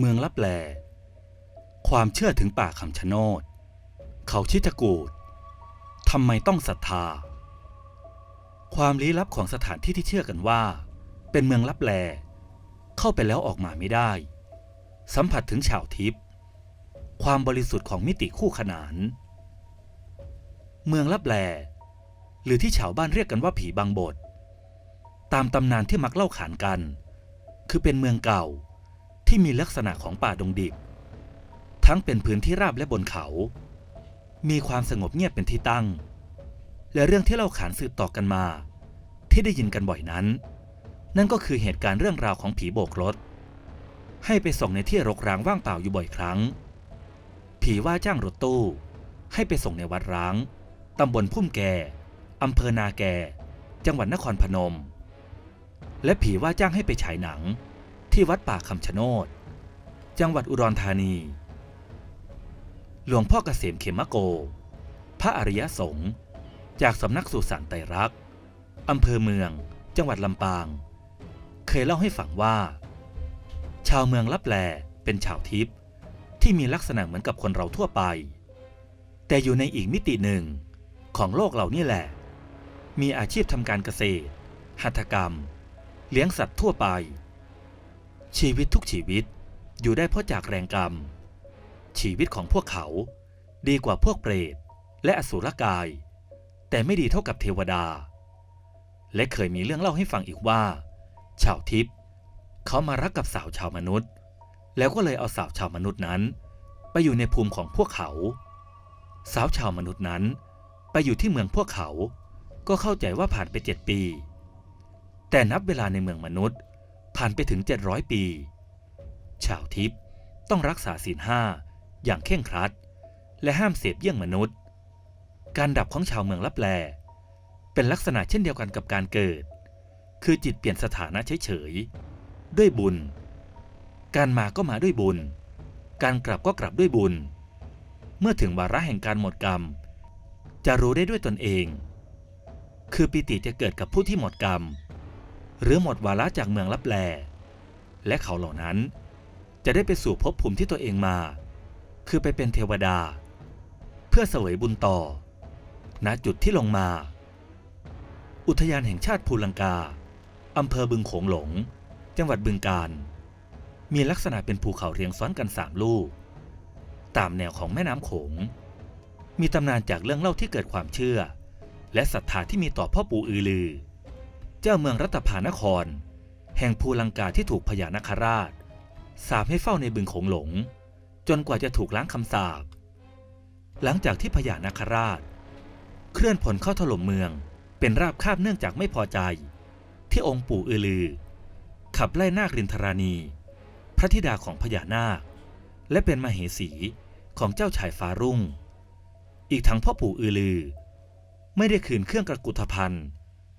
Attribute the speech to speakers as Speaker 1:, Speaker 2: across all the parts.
Speaker 1: เมืองลับแล ความเชื่อถึงป่าคำชะโนด เขาชิตกูดทำไมต้องศรัทธา ความลี้ลับของสถานที่ที่เชื่อกันว่า เป็นเมืองลับแล เข้าไปแล้วออกมาไม่ได้ สัมผัสถึงชาวทิพย์ความบริสุทธิ์ของมิติคู่ขนาน เมืองลับแล หรือที่ชาวบ้านเรียกกันว่าผีบางบท ตามตำนานที่มักเล่าขานกัน คือเป็นเมืองเก่า ที่มีลักษณะของป่าดงดิบ ทั้งเป็นพื้นที่ราบและบนเขา มีความสงบเงียบเป็นที่ตั้ง และเรื่องที่เล่าขานสืบต่อกันมา ที่ได้ยินกันบ่อยนั้น นั่นก็คือเหตุการณ์เรื่องราวของผีโบกรถ ให้ไปส่งในที่รกร้างว่างเปล่าอยู่บ่อยครั้ง ผีว่าจ้างรถตู้ ให้ไปส่งในวัดร้างตำบลพุ่มแก่อำเภอนาแกจังหวัดนครพนม และผีว่าจ้างให้ไปฉายหนัง ที่วัดป่าคำชะโนด จังหวัดอุดรธานี หลวงพ่อเกษมเขมโก พระอริยสงฆ์จากสำนักสุสานไตรักอำเภอเมือง จังหวัดลำปาง เคยเล่าให้ฟังว่า ชาวเมืองลับแลเป็นชาวทิพย์ที่มีลักษณะเหมือนกับคนเราทั่วไป แต่อยู่ในอีกมิติหนึ่งของโลกเรานี่แหละ มีอาชีพทำการเกษตร หัตถกรรม เลี้ยงสัตว์ทั่วไป ชีวิตทุกชีวิตอยู่ได้เพราะจากแรงกรรม ชีวิตของพวกเขาดีกว่าพวกเปรตและอสุรกาย แต่ไม่ดีเท่ากับเทวดา และเคยมีเรื่องเล่าให้ฟังอีกว่า ชาวทิพย์เขามารักกับสาวชาวมนุษย์ แล้วก็เลยเอาสาวชาวมนุษย์นั้น ไปอยู่ในภูมิของพวกเขา สาวชาวมนุษย์นั้น ไปอยู่ที่เมืองพวกเขา ก็เข้าใจว่าผ่านไปเจ็ดปี แต่นับเวลาในเมืองมนุษย์ ผ่านไปถึง 700 ปี ชาวทิพย์ต้องรักษาศีลห้าอย่างเคร่งครัด และห้ามเสพเยี่ยงมนุษย์ การดับของชาวเมืองลับแล เป็นลักษณะเช่นเดียวกันกับการเกิด คือจิตเปลี่ยนสถานะเฉยๆด้วยบุญ การมาก็มาด้วยบุญ การกลับก็กลับด้วยบุญ เมื่อถึงวาระแห่งการหมดกรรม จะรู้ได้ด้วยตนเอง คือปิติจะเกิดกับผู้ที่หมดกรรม หรือหมดวาระจากเมืองลับแล และเขาเหล่านั้น จะได้ไปสู่ภพภูมิที่ตัวเองมา คือไปเป็นเทวดา เพื่อเสวยบุญต่อ ณจุดที่ลงมา อุทยานแห่งชาติภูลังกาอำเภอบึงโขงหลง จังหวัดบึงกาฬมีลักษณะเป็นภูเขาเรียงซ้อนกันสามลูก ตามแนวของแม่น้ำโขง มีตำนานจากเรื่องเล่าที่เกิดความเชื่อ และศรัทธาที่มีต่อพ่อปู่อือลือ จ้าเมืองรัตภานคร แห่งภูลังกาที่ถูกพญานาคราช สาปให้เฝ้าในบึงโขงหลง จนกว่าจะถูกล้างคำสาปหลังจากที่พญานาคราช เคลื่อนผลเข้าถล่มเมืองเป็นราบคาบเนื่องจากไม่พอใจ ที่องค์ปู่อือลือ ขับไล่นาครินทรานี พระธิดาของพญานาค และเป็นมเหสีของเจ้าชายฟ้ารุ่ง อีกทั้งพ่อปู่อือลือ ไม่ได้คืนเครื่องกระกุฏภัณฑ์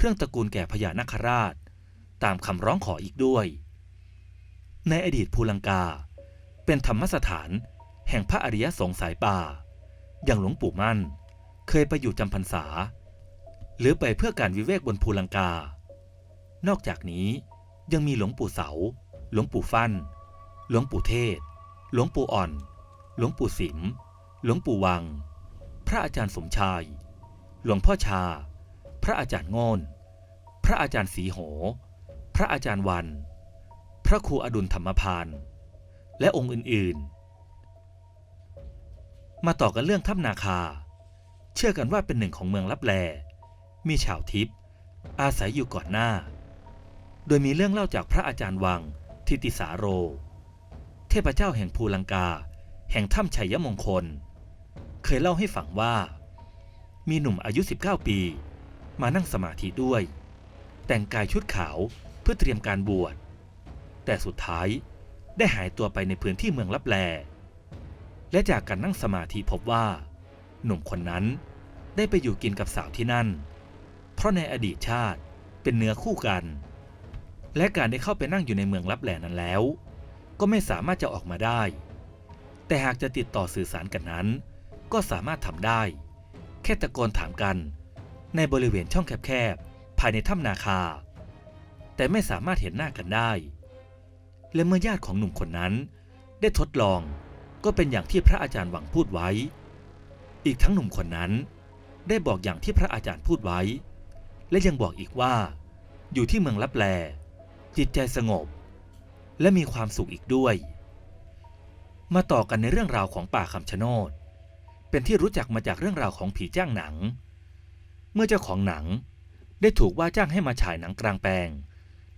Speaker 1: เครื่องตระกูลแก่พญานาคราช ตามคำร้องขออีกด้วย ในอดีตภูลังกา เป็นธรรมสถานแห่งพระอริยสงสายป่า อย่างหลวงปู่มั่น เคยไปอยู่จำพรรษา หรือไปเพื่อการวิเวกบนภูลังกา นอกจากนี้ยังมีหลวงปู่เสา หลวงปู่ฟั่น หลวงปู่เทศ หลวงปู่อ่อน หลวงปู่สิม หลวงปู่วัง พระอาจารย์สมชาย หลวงพ่อชา พระอาจารย์โงนพระอาจารย์สีโห พระอาจารย์วัน พระครูอดุลธรรมพาน และองค์อื่นๆ มาต่อกันเรื่องถ้ำนาคา เชื่อกันว่าเป็นหนึ่งของเมืองลับแล มีชาวทิพย์อาศัยอยู่ก่อนหน้า โดยมีเรื่องเล่าจากพระอาจารย์วัง ทิติสาโร เทพเจ้าแห่งภูลังกา แห่งถ้ำชัยมงคล เคยเล่าให้ฟังว่า มีหนุ่มอายุ 19 ปี มานั่งสมาธิด้วย แต่งกายชุดขาวเพื่อเตรียมการบวช แต่สุดท้ายได้หายตัวไปในพื้นที่เมืองลับแล และจากการนั่งสมาธิพบว่า หนุ่มคนนั้นได้ไปอยู่กินกับสาวที่นั่น เพราะในอดีตชาติเป็นเนื้อคู่กัน และการได้เข้าไปนั่งอยู่ในเมืองลับแลนั้นแล้ว ก็ไม่สามารถจะออกมาได้ แต่หากจะติดต่อสื่อสารกันนั้น ก็สามารถทำได้ แค่ตะโกนถามกัน ในบริเวณช่องแคบๆ ภายในถ้ำนาคา แต่ไม่สามารถเห็นหน้ากันได้ และเมื่อญาติของหนุ่มคนนั้น ได้ทดลองก็เป็นอย่างที่พระอาจารย์หวังพูดไว้ อีกทั้งหนุ่มคนนั้น ได้บอกอย่างที่พระอาจารย์พูดไว้ และยังบอกอีกว่า อยู่ที่เมืองลับแล จิตใจสงบ และมีความสุขอีกด้วย มาต่อกันในเรื่องราวของป่าคำชะโนดเป็นที่รู้จักมาจากเรื่องราวของผีจ้างหนัง มื่อเจ้าของหนัง ได้ถูกว่าจ้างให้มาฉายหนังกลางแปลง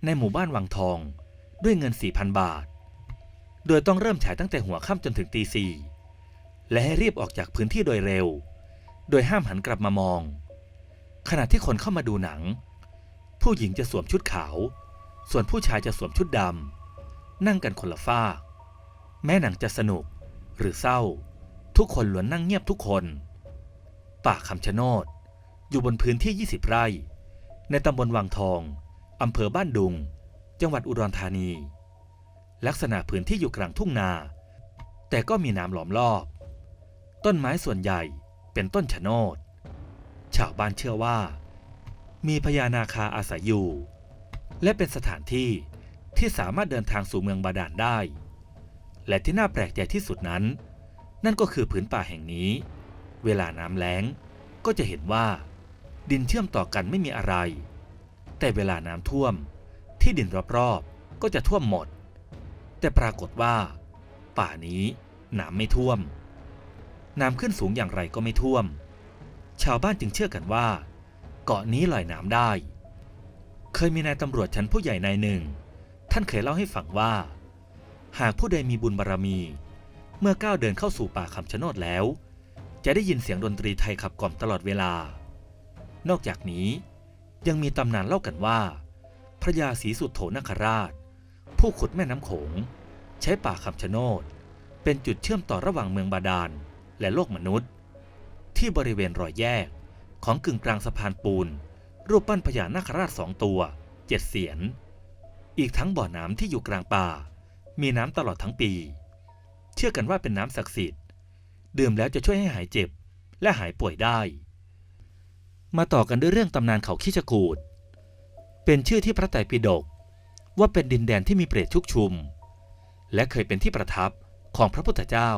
Speaker 1: ในหมู่บ้านวังทองด้วยเงิน 4,000 บาท โดยต้องเริ่มฉายตั้งแต่หัวค่ำจนถึงตีสี่และให้รีบออกจากพื้นที่โดยเร็ว โดยห้ามหันกลับมามอง ขณะที่คนเข้ามาดูหนัง ผู้หญิงจะสวมชุดขาว ส่วนผู้ชายจะสวมชุดดำ นั่งกันคนละฝ้า แม้หนังจะสนุกหรือเศร้า ทุกคนล้วนนั่งเงียบทุกคน ป่าคำชะโนด อยู่บนพื้นที่ 20 ไร่ ในตำบลวังทองอำเภอบ้านดุง จังหวัดอุดรธานี ลักษณะพื้นที่อยู่กลางทุ่งนา แต่ก็มีน้ำล้อมรอบ ต้นไม้ส่วนใหญ่เป็นต้นชะโนด ชาวบ้านเชื่อว่า มีพญานาคาอาศัยอยู่ และเป็นสถานที่ที่สามารถเดินทางสู่เมืองบาดาลได้ และที่น่าแปลกใจที่สุดนั้น นั่นก็คือผืนป่าแห่งนี้ เวลาน้ำแล้งก็จะเห็นว่า ดินเชื่อมต่อกันไม่มีอะไร แต่เวลาน้ำท่วมที่ดินรอบๆก็จะท่วมหมด แต่ปรากฏว่า ป่านี้น้ำไม่ท่วม น้ำขึ้นสูงอย่างไรก็ไม่ท่วม ชาวบ้านจึงเชื่อกันว่า เกาะนี้ลอยน้ำได้ เคยมีนายตำรวจชั้นผู้ใหญ่นายหนึ่ง ท่านเคยเล่าให้ฟังว่า หากผู้ใดมีบุญบารรมี เมื่อก้าวเดินเข้าสู่ป่าคำชะโนดแล้ว จะได้ยินเสียงดนตรีไทยขับกล่อมตลอดเวลา นอกจากนี้ยังมีตำนานเล่ากันว่า พระยาศรีสุดโธนคราช ผู้ขุดแม่น้ำโขง ใช้ป่าคำชะโนด เป็นจุดเชื่อมต่อระหว่างเมืองบาดาลและโลกมนุษย์ ที่บริเวณรอยแยกของกึ่งกลางสะพานปูน รูปปั้นพญานาคราชสองตัวเจ็ดเสียน อีกทั้งบ่อน้ำที่อยู่กลางป่า มีน้ำตลอดทั้งปี เชื่อกันว่าเป็นน้ำศักดิ์สิทธิ์ ดื่มแล้วจะช่วยให้หายเจ็บและหายป่วยได้ มาต่อกันด้วยเรื่องตำนานเขาขี้จกูดเป็นชื่อที่พระไตรปิฎกว่าเป็นดินแดนที่มีเปรตชุกชุม และเคยเป็นที่ประทับของพระพุทธเจ้า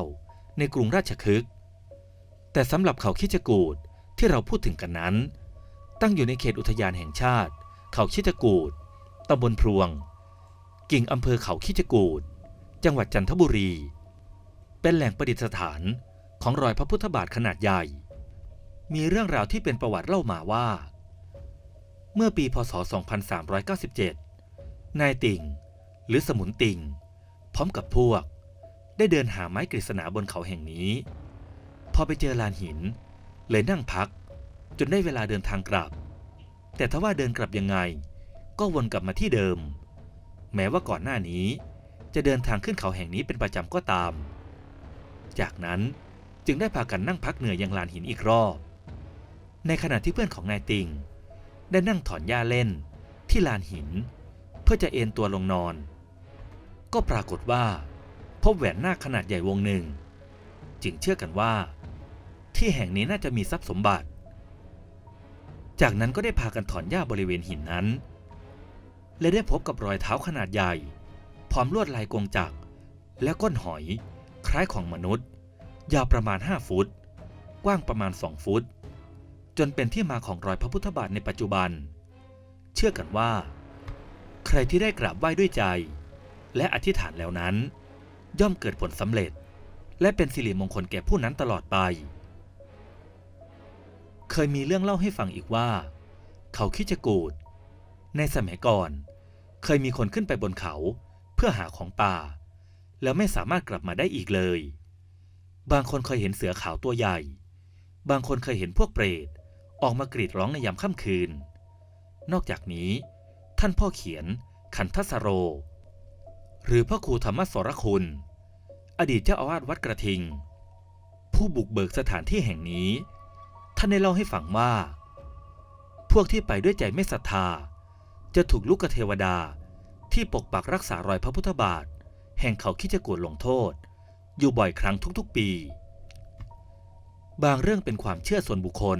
Speaker 1: ในกรุงราชคฤห์แต่สำหรับเขาคิจกูดที่เราพูดถึงกันนั้น ตั้งอยู่ในเขตอุทยานแห่งชาติ เขาคิจกูดตำบลพรวง กิ่งอำเภอเขาคิจกูดจังหวัดจันทบุรี เป็นแหล่งประดิษฐานของรอยพระพุทธบาทขนาดใหญ่ มีเรื่องราวที่เป็นประวัติเล่ามาว่า เมื่อปีพศ 2397 นายติ่ง หรือสมุนติ่ง พร้อมกับพวก ได้เดินหาไม้กฤษณาบนเขาแห่งนี้ พอไปเจอลานหิน เลยนั่งพัก จนได้เวลาเดินทางกลับ แต่ถ้าว่าเดินกลับยังไง ก็วนกลับมาที่เดิม แม้ว่าก่อนหน้านี้ จะเดินทางขึ้นเขาแห่งนี้เป็นประจำก็ตาม จากนั้นจึงได้พากันนั่งพักเหนื่อยยังลานหินอีกรอบ ในขณะที่เพื่อนของนายติง ได้นั่งถอนหญ้าเล่นที่ลานหิน เพื่อจะเอนตัวลงนอน ก็ปรากฏว่า พบแหวนหน้าขนาดใหญ่วงหนึ่ง จึงเชื่อกันว่า ที่แห่งนี้น่าจะมีทรัพย์สมบัติ จากนั้นก็ได้พากันถอนหญ้าบริเวณหินนั้น และได้พบกับรอยเท้าขนาดใหญ่ พร้อมลวดลายกงจักรและก้นหอย คล้ายของมนุษย์ ยาวประมาณ 5 ฟุต กว้างประมาณ 2 ฟุต จนเป็นที่มาของรอยพระพุทธบาทในปัจจุบัน เชื่อกันว่า ใครที่ได้กราบไหว้ด้วยใจ และอธิษฐานแล้วนั้น ย่อมเกิดผลสำเร็จ และเป็นสิริมงคลแก่ผู้นั้นตลอดไป เคยมีเรื่องเล่าให้ฟังอีกว่า เขาคิจกูดในสมัยก่อน เคยมีคนขึ้นไปบนเขาเพื่อหาของป่า แล้วไม่สามารถกลับมาได้อีกเลย บางคนเคยเห็นเสือขาวตัวใหญ่ บางคนเคยเห็นพวกเปรต ออกมากรีดร้องในยามค่ำคืน นอกจากนี้ ท่านพ่อเขียนขันทสโร หรือพ่อครูธรรมสรคุณ อดีตเจ้าอาวาสวัดกระทิง ผู้บุกเบิกสถานที่แห่งนี้ ท่านได้เล่าให้ฟังว่า พวกที่ไปด้วยใจไม่ศรัทธา จะถูกลูกเทวดาที่ปกปักรักษารอยพระพุทธบาท แห่งเขาคิจกวดลงโทษ อยู่บ่อยครั้งทุกๆปี บางเรื่องเป็นความเชื่อส่วนบุคคล